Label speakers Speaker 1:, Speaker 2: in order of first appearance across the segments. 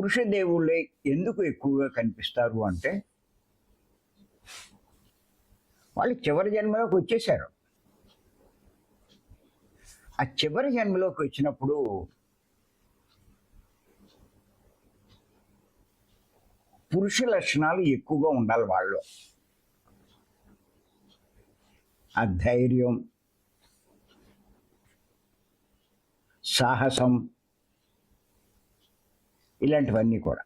Speaker 1: పురుష దేవుళ్ళే ఎందుకు ఎక్కువగా కనిపిస్తారు అంటే వాళ్ళు చివరి జన్మలోకి వచ్చేసారు ఆ చివరి జన్మలోకి వచ్చినప్పుడు పురుష లక్షణాలు ఎక్కువగా ఉండాలి వాళ్ళు. ఆ ధైర్యం సాహసం ఇలాంటివన్నీ కూడా.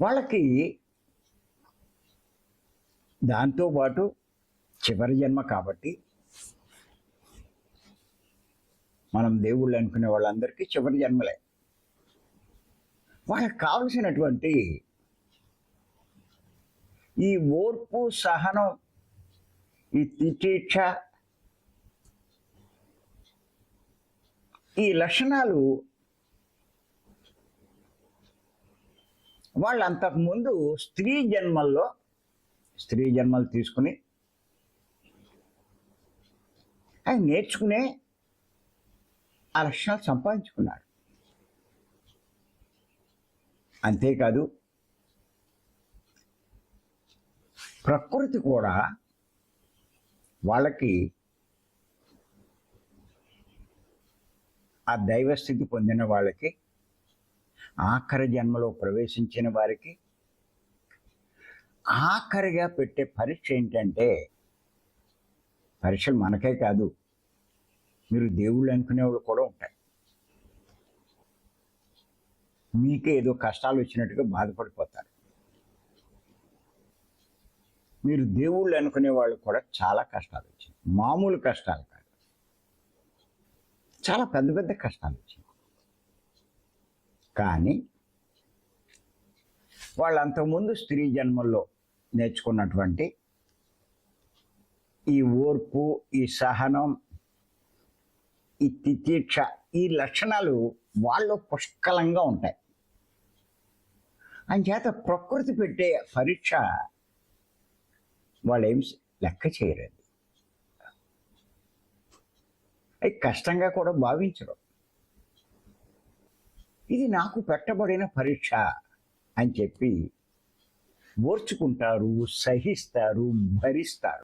Speaker 1: వాళ్ళకి దాంతోపాటు చివరి జన్మ కాబట్టి మనం దేవుళ్ళు అనుకునే వాళ్ళందరికీ చివరి జన్మలే. వాళ్ళకి కావలసినటువంటి ఈ ఓర్పు సహనం ఈ తితీక్ష ఈ లక్షణాలు వాళ్ళు అంతకుముందు స్త్రీ జన్మల్లో స్త్రీ జన్మలు తీసుకుని అది నేర్చుకునే ఆ లక్షణాలు సంపాదించుకున్నారు అంతేకాదు ప్రకృతి కూడా వాళ్ళకి ఆ దైవస్థితి పొందిన వాళ్ళకి ఆఖరి జన్మలో ప్రవేశించిన వారికి ఆఖరిగా పెట్టే పరీక్ష ఏంటంటే పరీక్షలు మనకే కాదు మీరు దేవుళ్ళు అనుకునేవాళ్ళు కూడా ఉంటాయి మీకే ఏదో కష్టాలు వచ్చినట్టుగా బాధపడిపోతారు. మీరు దేవుళ్ళు అనుకునే వాళ్ళు కూడా చాలా కష్టాలు వచ్చాయి. మామూలు కష్టాలు కాదు. చాలా పెద్ద పెద్ద కష్టాలు వచ్చాయి. కానీ వాళ్ళు అంతకుముందు స్త్రీ జన్మల్లో నేర్చుకున్నటువంటి ఈ ఓర్పు ఈ సహనం ఈ తితీక్ష ఈ లక్షణాలు వాళ్ళు పుష్కలంగా ఉంటాయి. అంచేత ప్రకృతి పెట్టే పరీక్ష వాళ్ళు ఏం లెక్క చేయలేదు అది కష్టంగా కూడా భావించడం ఇది నాకు పెట్టబడిన పరీక్ష అని చెప్పి ఓర్చుకుంటారు సహిస్తారు భరిస్తారు.